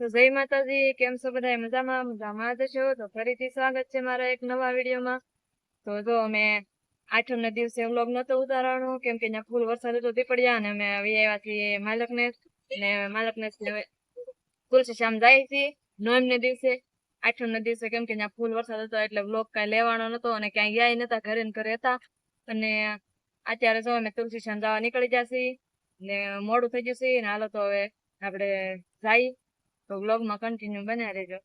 તો જય માતાજી, કેમ છો બધા મજામાં? મજામાં જ છો? તો ફરીથી સ્વાગત છે મારા એક નવા વિડીયોમાં. તો જો અમે આઠમ ના દિવસે વ્લોગ નતો ઉતારવાનો, કેમ કે ફૂલ વરસાદ હતો તે પડ્યા અને અમે આવી આવ્યા છીએ માલકને ને માલકને તુલસી શ્યામ જાય છીએ નોમ ને દિવસે. આઠમ ના દિવસે કેમ કે ત્યાં ફૂલ વરસાદ હતો એટલે વ્લોગ કાંઈ લેવાનો નતો અને ક્યાંય ગયા નતા, ઘરે ઘરે હતા. અને અત્યારે જો અમે તુલસી શ્યામ જવા નીકળી જશે ને મોડું થઈ જશે ને હાલો તો હવે આપણે જાય તો બ્લોગમાં કન્ટિન્યુ બન્યા રહેજો.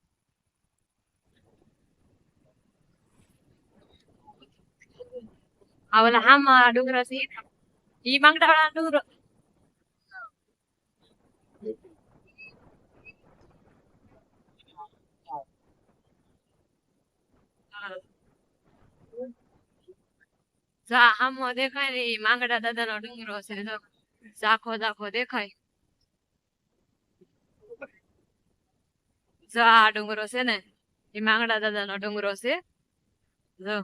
આ ઓલા હામાં ડુંગરા છે ઈ માંગડા ડુંગરો? જા, હામો દેખાય ને માંગડા દાદાનો ડુંગરો છે, જો. ઝાખો ઝાખો દેખાય. જો આ ડુંગરો છે ને એ માંગડા દાદાનો ડુંગરો છે જો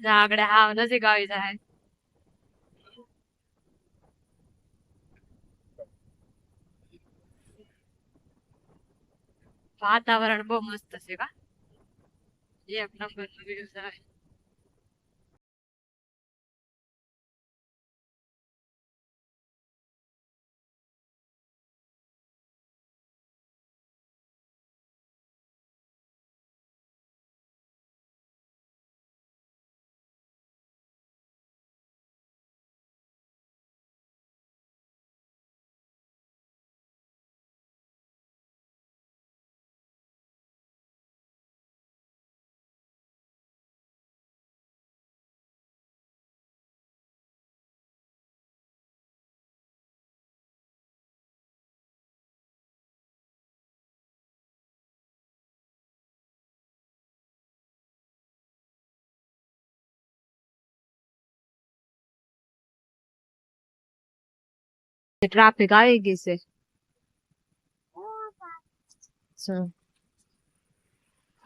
આગળ હા નજીક આવી જાય વાતાવરણ બહુ મસ્ત છે કા એક નંબરનું વ્યૂ છે ટ્રાફિક આવી ગઈ છે?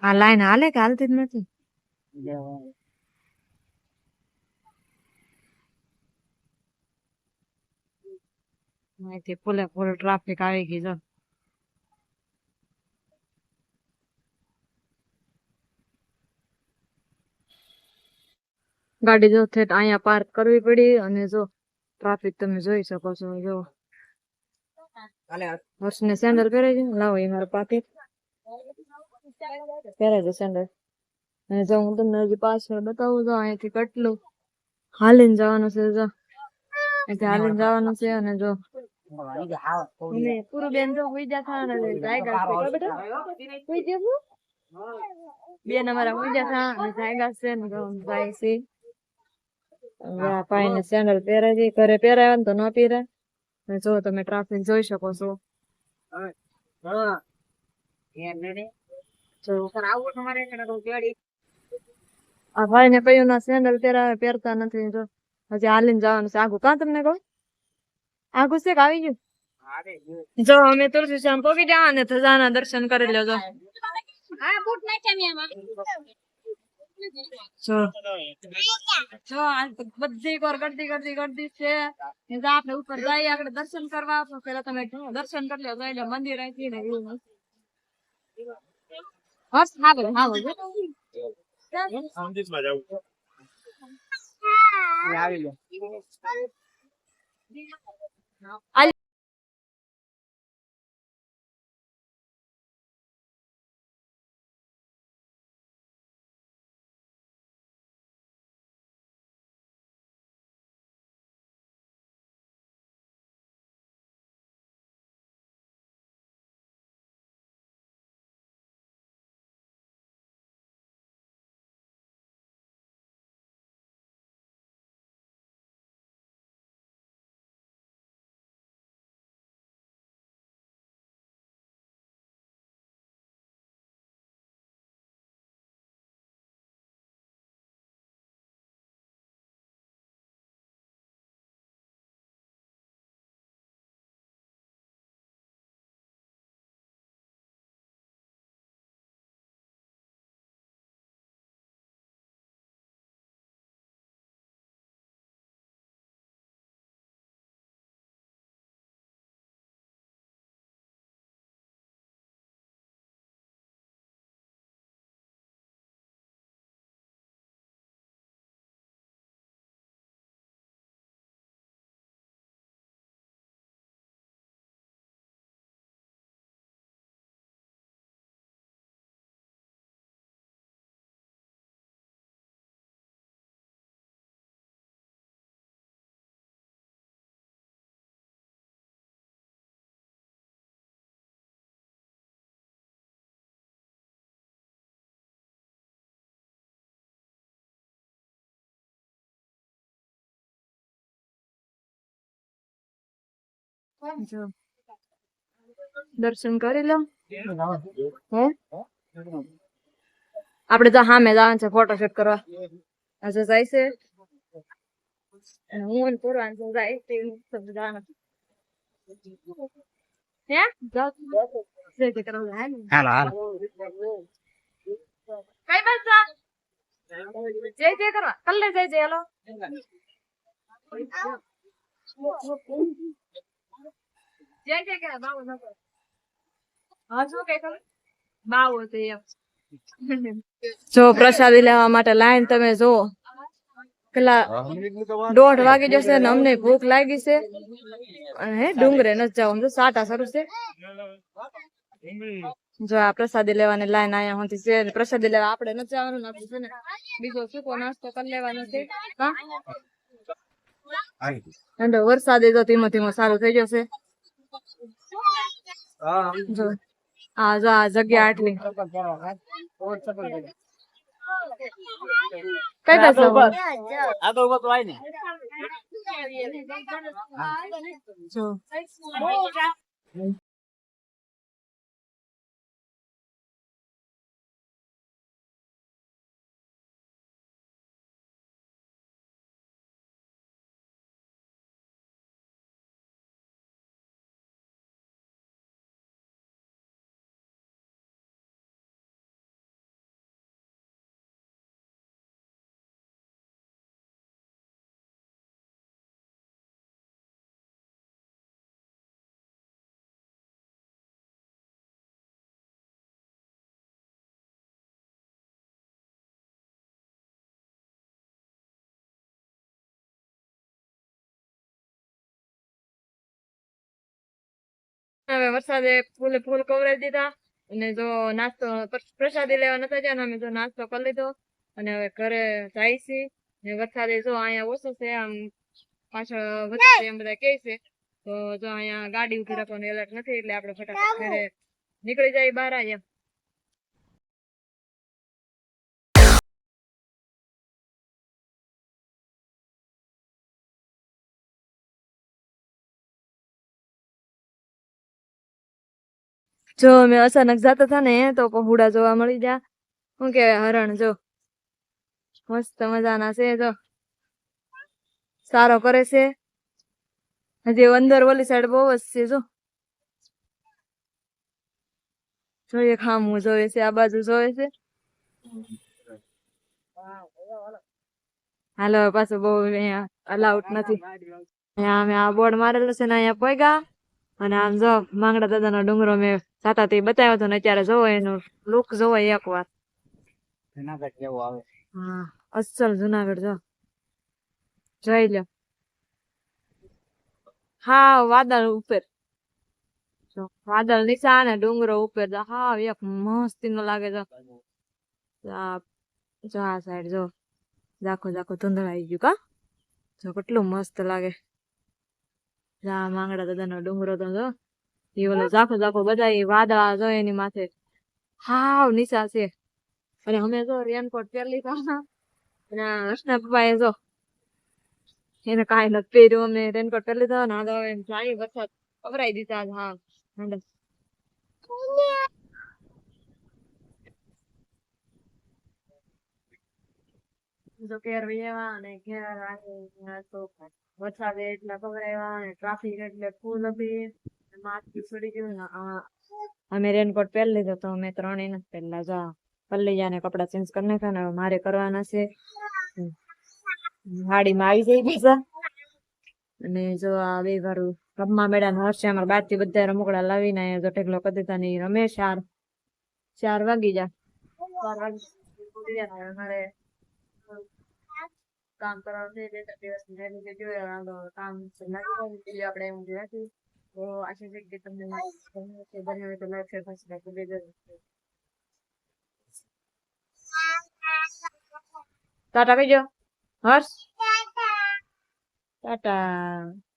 આ લાઈન હાલે કે હાલતી જ નથી અહીંથી ફૂલે ફૂલ ટ્રાફિક આવી ગઈ જો ગાડી જો થેટ અહીંયા પાર્ક કરવી પડી અને જો ટ્રાફિક તમે જોઈ શકો છો જો. હર્ષને સેન્ડલ પહેરે છે લાવો એ મારા પાકેટ પહેરે છે સેન્ડલ અને જો હું તમને હજી પાછળ બતાવું તો અહીંથી કેટલું. હાલીને જવાનું છે જો. અહીંથી હાલીને જવાનું છે અને જો. પૂરું બેન જો હુઈ જા થા ને જાયગા છે. બેન અમારા હુઈ જા થા અને છે જાય છે. આ પાઈને સેન્ડલ પહેરાય છે ઘરે પહેરાય ને તો ન પહેરાય જો તમે ટ્રાફિક જોઈ શકો છો. આ ભાઈ ને કયું ના સેન્ડલ પહેરાવે પહેરતા નથી. જો હજી હાલીને જવાનું છે. આગું કાં તમને કહું? આગુ છે આવી ગયું? જો અમે તુલસી શ્યામ પોગી ગયા અને ધજાના દર્શન કરી લેજો. બધી કોર ગડતી ગડતી ગળતી છે. આપણે ઉપર જઈએ આપણે દર્શન કરવા પેલા તમે દર્શન કરી લો એટલે મંદિર અહીંથી ને એવું આવી જો દર્શન કરી લો. હે? આપણે તો સામે જવાનું છે ફોટોશૂટ કરવા. આજે જાય છે. હું અને પૂર્વાંશ જાય છે જવાનું હે? હાલો હાલો. કઈ બાજુ જય જય કરવા. કલ્લે જય જય હાલો. જય જય કરવા બાવો નતો હા શું કઈ તમે? બાવો તો એમ. જો પ્રસાદી લેવા માટે લાઈન તમે જો. પેલા દોઢ વાગી જશે ને અમને ભૂખ લાગી છે. અને હે ડુંગરે નથી જાવ સમજો સાટા શરૂ છે. જો આ પ્રસાદી લેવાની લાઈન આયા હોતી છે પ્રસાદી લેવા આપણે નથી જવાનું ને આપણે છે ને બીજો સૂકો નાસ્તો કરી લેવાનો છે. હા? વરસાદ તો ધીમો ધીમો સારું થઈ જશે આ જો આ જગ્યા આટલી. કઈ પાસે આ તો ઊભો તો આય ને જો. વરસાદે ફૂલે ફૂલ કવરાઈ દીધા અને જો નાસ્તો પ્રસાદી લેવા નતા ગયા ને અમે જો નાસ્તો કરી લીધો. અને હવે ઘરે જાય છે. ને વરસાદે જો અહીંયા ઓછો છે આમ પાછળ વધારે એમ બધા કહે છે. તો જો અહીંયા ગાડી ઊભી રાખવાનું એલર્ટ નથી એટલે આપણે ફટાફટ ઘરે નીકળી જાય બહાર એમ જો અમે અચાનક જતા હતા ને, તો પહોળા જોવા મળી જા શું કેવાય હરણ, જો. મસ્ત મજાના છે, જો. સારો કરે છે. હજી અંદર ઓલી સાઈડ બહુ જ છે, જો. જોઈએ ખામું જોવે છે, આ બાજુ જોવે છે. હાલો, પાછું બહુ અહીંયા અલાઉટ નથી. અહીંયા અમે આ બોર્ડ મારેલું છે ને અહીંયા પોયગા. અને આમ જો માંગડા દાદાનો ડુંગરો મેં જાતા તે બતાવ્યો હતો ને અત્યારે જોવો એનો લુક જોવો એક વાર. જુનાગઢ જેવું આવે હા અસલ જુનાગઢ જો. જોઈ લો હા વાદળ ઉપર. જો વાદળ નીચા ને ડુંગરો ઉપર જો હા એક મસ્તી નો લાગે જો જો આ સાઈડ જો. જાખો જાખો ધૂંધળાઈ ગયું કા? જો કેટલું મસ્ત લાગે. જા માંગડા દાદાનો ડુંગરો તો જો. એ ઓલો ઝાખો ઝાખો બધા ઈ વાદળા જો એની માથે. હાવ નીચા છે. અને અમે જો રેનકોટ પહેરલી લીધા અને હર્ષના પપ્પાએ જો એને કાંઈ નથી પહેર્યું. અમે રેનકોટ પહેરલી લીધો ને આ તો જાય વરસાદ પકડાઈ દીધા હા જો ઘેર વહ્યા અને ઘેર તો વરસાદે એટલા પકડાયા અને ટ્રાફિક એટલે ફૂલ હતી. માથું ચડી ગયું અમે રેનકોટ પહેરી લીધો તો અમે ત્રણ નથી પહેલા જા પલ્લીજાને કપડા ચેન્જ કરી નાખ્યા ને મારે કરવાના છે. હાડીમાં આવી જઈ પૈસા. અને જો આ બે વારું રમવા મેળા ને હર્ષે અમારા બારથી બધા રમકડા લાવીને જો ટેકલો કરી દીધા ને રમે ચાર ચાર વાગી જા. ચાર વાગી ને કામ કરવાનું છે બે દિવસ કામ આપણે એમ જોયા તો આશા છે કે તમને હોય તો like, share, subscribe કરી દેજો. ટાટા કહીજો હર્ષ? ટાટા.